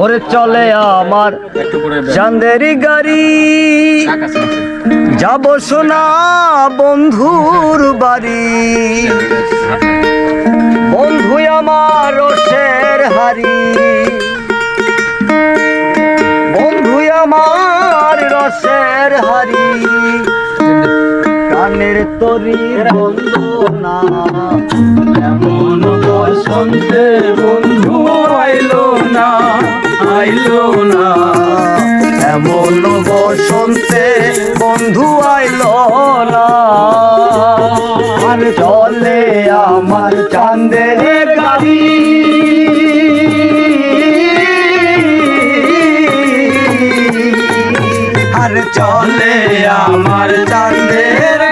ওরে চলে আমার চাঁদেরি গাড়ি। যাব সোনা বন্ধুর বাড়ি। বন্ধু আমার রসের হারি বন্ধু আমার রসের হারি কানের তরি বন্ধু না। বন্ধু আর চলে আমার চাঁদের গাড়ি। আর চলে আমার চাঁদের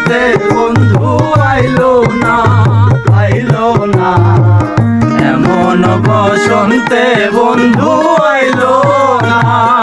বসন্তে বন্ধু আইলো না আইলো না। এমন বসন্তে বন্ধু আইলো না।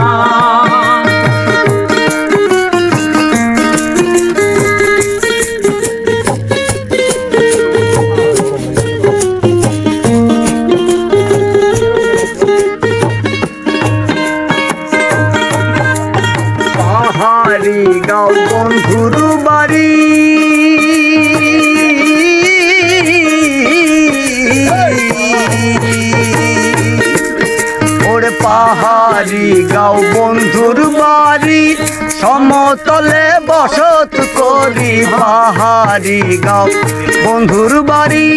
গাও বন্ধুর বাড়ি সমতলে বসত করি পাহাড়ি গাও বন্ধুর বাড়ি।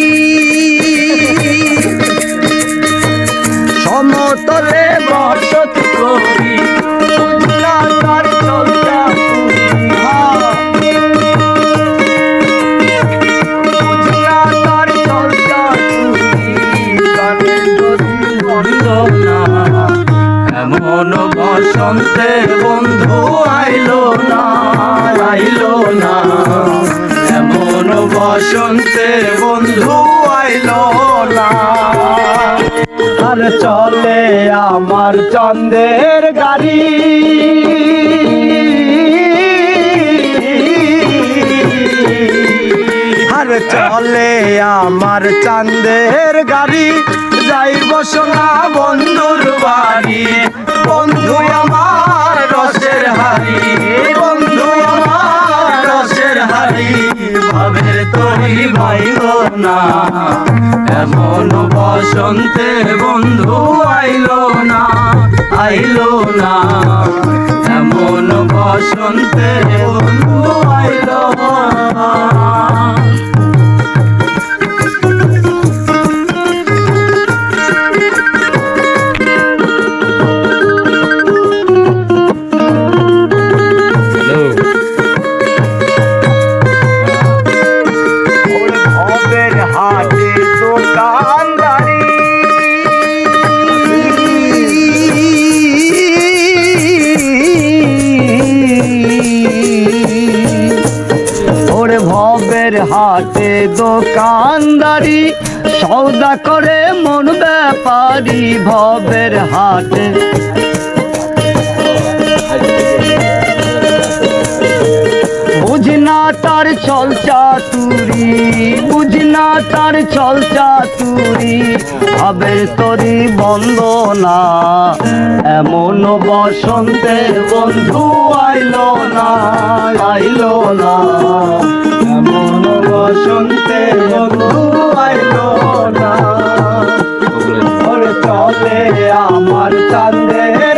বসন্তে বন্ধু আইলো না আইলো না। এমন বসন্তে বন্ধু আইলো না। আর চলে আমার চন্দের গাড়ি। আর চলে আমার চাঁদের গাড়ি। যাইব সোনা বন্ধুর বাড়ি। ভাইল না। এমন বসন্তে বন্ধু আইলো না আইল না। এমন বসন্তে বন্ধু আইলো ওরে ভবের হাটে দোকানদারি সৌদা করে মন ব্যাপারি ভবের হাটে বুঝনা তার চল চাতুরি বুঝনা তার চল চাতুরি ভাবের তরি বন্ধ না এমন বসন্তে বন্ধু আইল না আইলো না। এমন বসন্তে বন্ধু আইল না। চলে আমার চাঁদের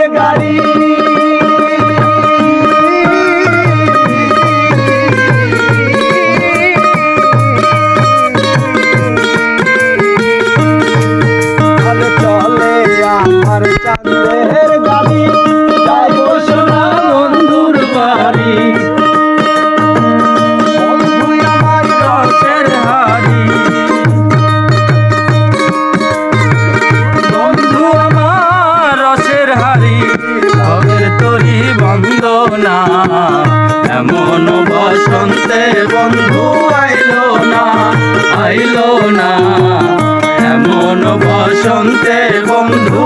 রসের হারি ভবের তরি বন্ধ না এমন বসন্তে বন্ধু আইলো না আইলো না। এমন বসন্তে বন্ধু